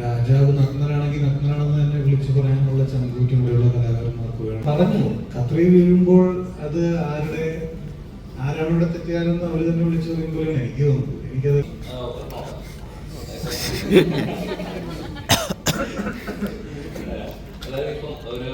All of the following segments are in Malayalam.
രാജാവ് നഗ്നരാണെങ്കിൽ നഗ്നരാണെന്ന് തന്നെ വിളിച്ചു പറയാനുള്ള ചങ്കൂറ്റം ഇവിടെയുള്ള കലാകാരന്മാർക്ക് വേണം. പറഞ്ഞു. കത്രി വീഴുമ്പോൾ അത് ആരുടെ ആരാണ് ഇവിടെ തെറ്റിയാലെന്ന് അവർ തന്നെ വിളിച്ചു പറയുമ്പോഴാണ് എനിക്ക് തോന്നുന്നത് എനിക്കത് ഒരു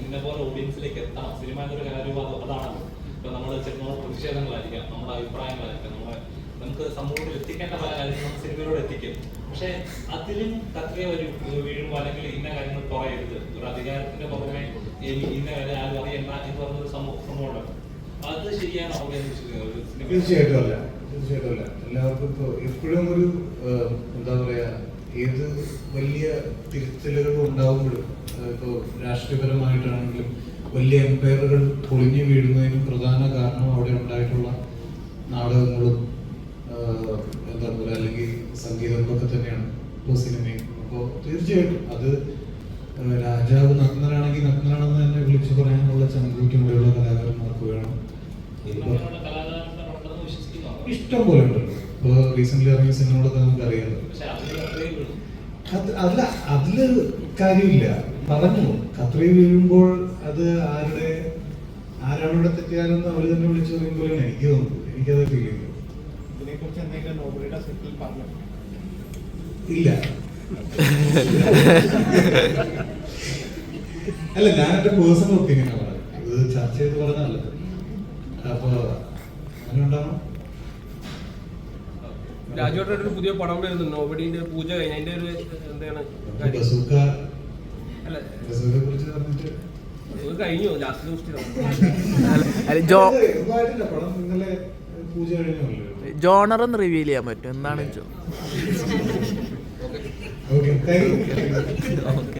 ഇന്ന പോലെ ഓഡിയൻസിലേക്ക് എത്തണം. സിനിമ എന്നൊരു കലാരൂപം അത് അതാണല്ലോ. ഇപ്പൊ നമ്മൾ ചിലപ്പോൾ പ്രതിഷേധങ്ങളായിരിക്കാം നമ്മുടെ അഭിപ്രായങ്ങളായിരിക്കാം നമ്മുടെ നമുക്ക് സമൂഹത്തിൽ എത്തിക്കേണ്ട പല കാര്യങ്ങളും സിനിമയിലൂടെ എത്തിക്കും. പക്ഷെ അതിലും കത്രിയ ഒരു വീഴുമ്പോൾ അല്ലെങ്കിൽ ഇന്ന കാര്യങ്ങൾ പറയരുത്. ഒരു അധികാരത്തിന്റെ പുറമെ ഇനി ഇന്ന കാര്യം ആരും അറിയണ്ട എന്ന് പറഞ്ഞൊരു സമൂഹം അത് ശരിയാണ് അവിടെ തീർച്ചയായിട്ടും അല്ല. തീർച്ചയായിട്ടും അല്ല. എല്ലാവർക്കും ഇപ്പോൾ എപ്പോഴും ഒരു എന്താ പറയാ ഏത് വലിയ തിരുത്തലുകൾ ഉണ്ടാവുമ്പോഴും ഇപ്പോൾ രാഷ്ട്രീയപരമായിട്ടാണെങ്കിലും വലിയ എംപയറുകൾ പൊളിഞ്ഞു വീഴുന്നതിനും പ്രധാന കാരണം അവിടെ ഉണ്ടായിട്ടുള്ള നാടകങ്ങളും എന്താ പറയുക അല്ലെങ്കിൽ സംഗീതങ്ങളൊക്കെ തന്നെയാണ് ഇപ്പോൾ സിനിമയും. അപ്പോൾ തീർച്ചയായിട്ടും അത് രാജാവ് നഗ്നരാണെങ്കിൽ നഗ്നരാണെന്ന് തന്നെ വിളിച്ചു പറയാനുള്ള ചങ്കൂറ്റുമുള്ള കലാകാരന്മാർക്ക് വേണം. ഇഷ്ടം പോലെ ഉണ്ടല്ലോ. ഇപ്പോൾ റീസെന്റ് ഇറങ്ങിയ സിനിമകളൊക്കെ നമുക്ക് അറിയാം അല്ല അതിൽ കാര്യമില്ല. പറഞ്ഞു. കത്രി വീഴുമ്പോൾ അത് ആരുടെ ആരാണ് ഇവിടെ തെറ്റിയാലെന്ന് അവർ തന്നെ വിളിച്ചു പറയുമ്പോഴാണ് എനിക്ക് തോന്നുന്നു എനിക്കത് ഫീൽ ചെയ്തു ഇല്ല. അല്ല ഞാൻ എന്റെ പേഴ്സണൽ ഒപ്പീനിയനാണ് പറഞ്ഞത്. ഇത് ചർച്ച ചെയ്ത് പറഞ്ഞതല്ല അപ്പൊ അങ്ങനെ ഉണ്ടാവണം. രാജുവേട്ടൻ ഒരു പുതിയ പടം വരുന്നുണ്ട്. നോബഡിന്റെ പൂജ കഴിഞ്ഞ അതിന്റെ ഒരു എന്താണ് കഴിഞ്ഞു. ലാസ്റ്റ് ജോ ജോണർ ഒന്ന് റിവീൽ ചെയ്യാൻ പറ്റും. എന്താണ് ജോ ഓക്കെ